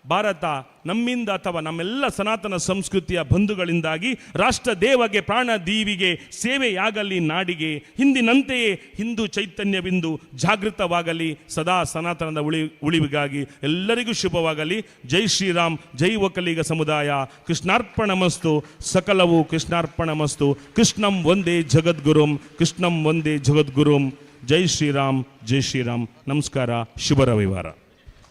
ಭಾರತ ನಮ್ಮಿಂದ ಅಥವಾ ನಮ್ಮೆಲ್ಲ ಸನಾತನ ಸಂಸ್ಕೃತಿಯ ಬಂಧುಗಳಿಂದಾಗಿ ರಾಷ್ಟ್ರ ದೇವಗೆ, ಪ್ರಾಣ ದೀವಿಗೆ, ಸೇವೆಯಾಗಲಿ ನಾಡಿಗೆ, ಹಿಂದಿನಂತೆಯೇ ಹಿಂದೂ ಚೈತನ್ಯವಿಂದು ಜಾಗೃತವಾಗಲಿ, ಸದಾ ಸನಾತನದ ಉಳಿ, ಉಳಿವಿಗಾಗಿ ಎಲ್ಲರಿಗೂ ಶುಭವಾಗಲಿ. ಜೈ ಶ್ರೀರಾಮ್, ಜೈ ಒಕಲಿಗ ಸಮುದಾಯ. ಕೃಷ್ಣಾರ್ಪಣಮಸ್ತು ಸಕಲವು ಕೃಷ್ಣಾರ್ಪಣಮಸ್ತು ಕೃಷ್ಣಂ ಒಂದೇ ಜಗದ್ಗುರುಂ, ಕೃಷ್ಣಂ ಒಂದೇ ಜಗದ್ಗುರುಂ. ಜೈ ಶ್ರೀರಾಮ್ ಜೈ ಶ್ರೀರಾಮ್. ನಮಸ್ಕಾರ, ಶುಭ ರವಿವಾರ.